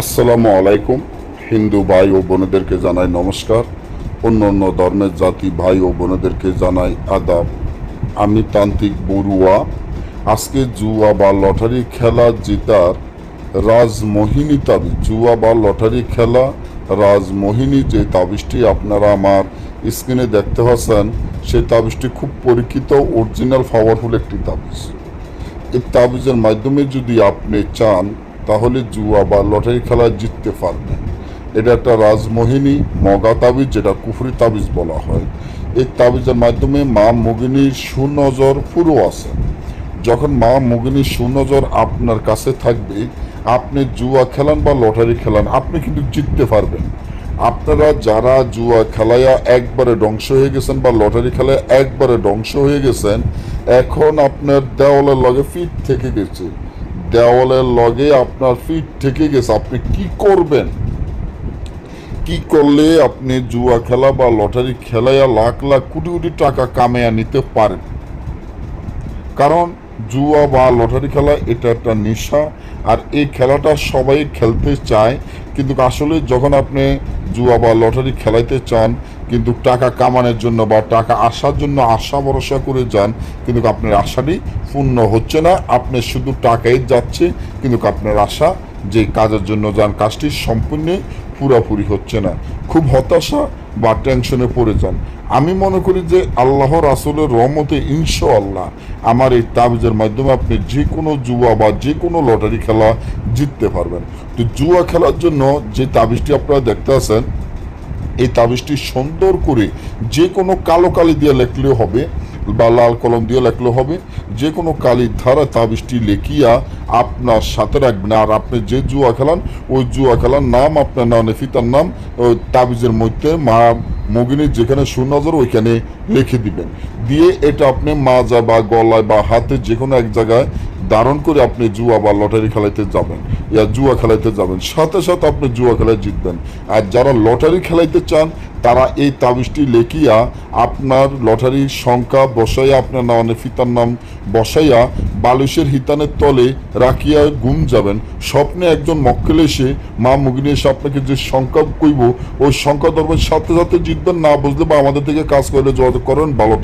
আসসালামু আলাইকুম। হিন্দু ভাই ও বোনেদেরকে জানাই নমস্কার। অন্য অন্য ধর্মের জাতি ভাই ও বোনেদেরকে জানাই আদাব। আমি তান্ত্রিক বড়ুয়া। আজকে জুয়া বা লটারি খেলা জেতার রাজমোহিনী তাবিজ। জুয়া বা লটারি খেলা রাজমোহিনী যে তাবিজটি আপনারা আমার স্ক্রিনে দেখতে পাচ্ছেন, সেই তাবিজটি খুব পরীক্ষিত অরিজিনাল পাওয়ারফুল একটি তাবিজ। এই তাবিজের মাধ্যমে যদি আপনি চান তাহলে জুয়া বা লটারি খেলা জিততে পারবেন এটা একটা রাজমোহিনী মগা তাবিজ, যেটা কুফরি তাবিজ বলা হয়। এই তাবিজের মাধ্যমে মা মুগিনীর সুনজর পুরো আছে যখন মা মুগিনীর সুনজর আপনার কাছে থাকবে, আপনি জুয়া খেলান বা লটারি খেলান, আপনি কিন্তু জিততে পারবেন। আপনারা যারা জুয়া খেলায়া একবারে ধ্বংস হয়ে গেছেন বা লটারি খেলায় একবারে ধ্বংস হয়ে গেছেন, এখন আপনার দেওয়ালের লগে ফিট থেকে গেছে। দেওয়ালের লগে আপনার ফিট থেকে গেছে। আপনি কি করবেন? কি করলে আপনি জুয়া খেলা বা লটারি খেলায়া লাখ লাখ কোটি কোটি টাকা কামাইয়া নিতে পারেন? কারণ জুয়া বা লটারি খেলা, এটা একটা নেশা। আর এই খেলাটা সবাই খেলতে চায়। কিন্তু আসলে যখন আপনি জুয়া বা লটারি খেলাইতে চান, কিন্তু টাকা কামানোর জন্য বা টাকা আসার জন্য আশা ভরসা করে যান, কিন্তু আপনার আশাটি পূর্ণ হচ্ছে না। আপনি শুধু টাকাই যাচ্ছে, কিন্তু আপনার আশা যে কাজের জন্য যান, কাজটি সম্পূর্ণ পুরাপুরি হচ্ছে না। খুব হতাশা বা টেনশনে পড়ে যান। আমি মনে করি যে আল্লাহ রাসুলের রহমতে ইনশাআল্লাহ আমার এই তাবিজের মাধ্যমে আপনি যে কোনো জুয়া বা যে কোনো লটারি খেলা জিততে পারবেন। তো জুয়া খেলার জন্য যে তাবিজটি আপনারা দেখতে আছেন, এই তাবিজটি সুন্দর করে যে কোনো কালো কালি দিয়ে লেখলেও হবে বা লাল কলম দিয়ে লেখলেও হবে যে কোনো কালির ধারা তাবিজটি লেখিয়া আপনার সাথে রাখবেন। আর আপনি যে জুয়া খেলান, ওই জুয়া খেলার নাম আপনার নাম, ফিতার নাম ওই তাবিজের মধ্যে মা মগিনীর যেখানে সুনজর, ওইখানে লিখে দিবেন। দিয়ে এটা আপনি মাজা বা গলায় বা হাতে যে কোনো এক জায়গায় ধারণ করে আপনি জুয়া বা লটারি খেলাইতে যাবেন। ইয়া জুয়া খেলাইতে যাবেন। সাথে সাথে আপনি জুয়া খেলায় জিতবেন। আর যারা লটারি খেলাইতে চান, তারা এই তাবিজটি লেখিয়া আপনার লটারির সংখ্যা বসাইয়া, আপনার নামে, ফিতার নাম বসাইয়া বালিশের হিতানের তলে রাখিয়া গুম যাবেন স্বপ্নে একজন মক্কেল এসে মা মুগিনী এসে আপনাকে যে সংখ্যা কইব, ওই সংখ্যা ধরবেন সাথে সাথে জিতবেন না বুঝলে বা আমাদের থেকে কাজ করলে যোগাযোগ করেন ভালো।